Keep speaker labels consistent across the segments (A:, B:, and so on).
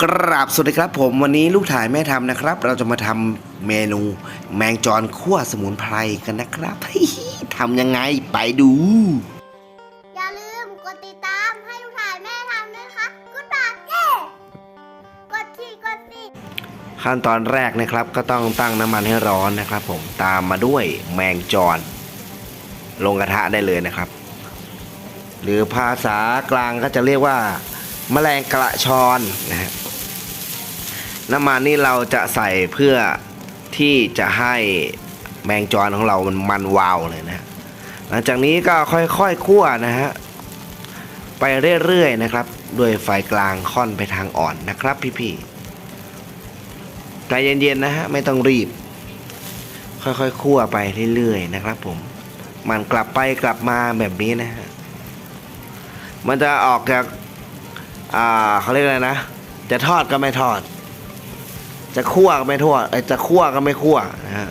A: กราบสวัสดีครับผมวันนี้ลูกถ่ายแม่ทำนะครับ เราจะมาทำเมนูแมงจรคั่วสมุนไพรกันนะครับทำยังไงไปดู
B: อย่าลืมกดติดตามให้ลูกถ่ายแม่ทำด้วยนะคะกดบาทเย้กดที่กดสิ
A: ขั้นตอนแรกนะครับ ก็ต้องตั้งน้ำมันให้ร้อนนะครับ ผมตามมาด้วยแมงจรลงกระทะได้เลยนะครับ หรือภาษากลางก็จะเรียกว่า แมลงกระชอนนะฮะน้ำมันนี่เราจะใส่เพื่อที่จะให้แมงจรของเรามันมันวาวเลยนะฮะหลังจากนี้ก็ค่อยๆคั่วนะฮะไปเรื่อยๆนะครับด้วยไฟกลางค่อนไปทางอ่อนนะครับ พี่ๆใจเย็นๆนะฮะไม่ต้องรีบ ค่อยๆคั่วไปเรื่อยๆนะครับ ผม มันกลับไปกลับมาแบบนี้นะฮะมันจะออกจาก อ่าเขาเรียกอะไรนะ จะทอดก็ไม่ทอด จะคั่วก็ไม่ทอดเอ้ยจะคั่วก็ไม่คั่วนะฮะ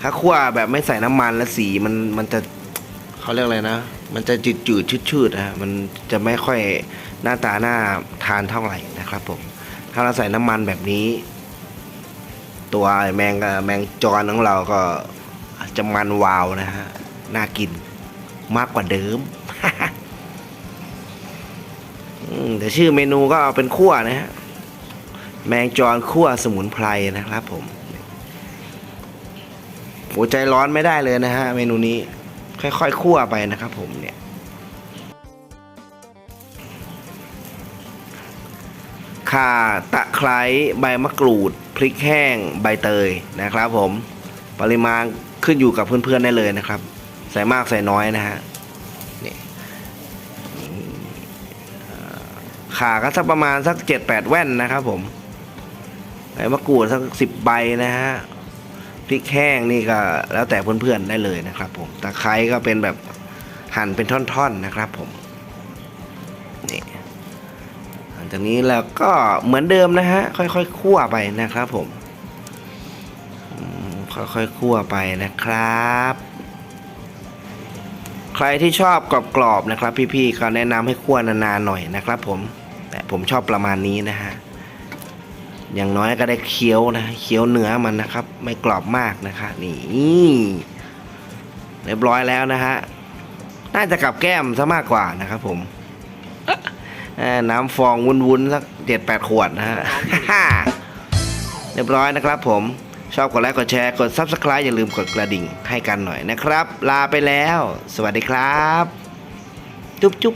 A: ถ้าคั่วแบบไม่ใส่น้ำมันแล้วสีมันมันจะเขาเรียกอะไรนะ มันจะจืดจืดชืดชืดๆนะฮะมันจะไม่ค่อยหน้าตาหน้าทานเท่าไหร่นะครับผม ถ้าเราใส่น้ำมันแบบนี้ ตัวแมงแมงจรของเราก็จะมันวาวนะฮะน่ากินมากกว่าเดิม อืมแต่ชื่อเมนูก็เอาเป็นคั่วนะฮะแมงจรคั่วสมุนไพรนะครับผมหัวใจร้อนไม่ได้เลยนะฮะเมนูนี้ค่อยๆคั่วไปนะครับผมเนี่ยข่าตะไคร้ใบมะกรูด พริกแห้งใบเตยนะครับผมปริมาณขึ้นอยู่กับเพื่อนๆได้เลยนะครับ ใส่มากใส่น้อยนะฮะ ขาก็สักประมาณสักเจ็ดแปดแว่นนะครับผมใบมะกรูดสักสิบใบนะฮะพริกแห้งนี่ก็แล้วแต่เพื่อนๆได้เลยนะครับ ผมตะไคร้ก็เป็นแบบหั่นเป็นท่อนๆนะครับ ผมนี่หลังจากนี้แล้วก็เหมือนเดิมนะฮะค่อยๆคั่วไปนะครับ ผมอืมค่อยๆคั่วไปนะครับ ใครที่ชอบกรอบๆนะครับ พี่ๆก็แนะนำให้คั่วนานๆหน่อยนะครับ ผม แต่ผมชอบประมาณนี้นะฮะอย่างน้อยก็ได้เคี้ยวนะเคี้ยวเนื้อมันนะครับ ไม่กรอบมากนะคะนี่เรียบร้อยแล้วนะฮะน่าจะกับแก้มซะมากกว่านะครับผมน้ำฟองวุ้นๆสักเจ็ดแปดขวดนะฮะเรียบร้อยนะครับผมชอบกดไลค์กดแชร์กด Subscribe อย่าลืมกดกระดิ่งให้กันหน่อยนะครับ ลาไปแล้ว สวัสดีครับ จุ๊บจุ๊บ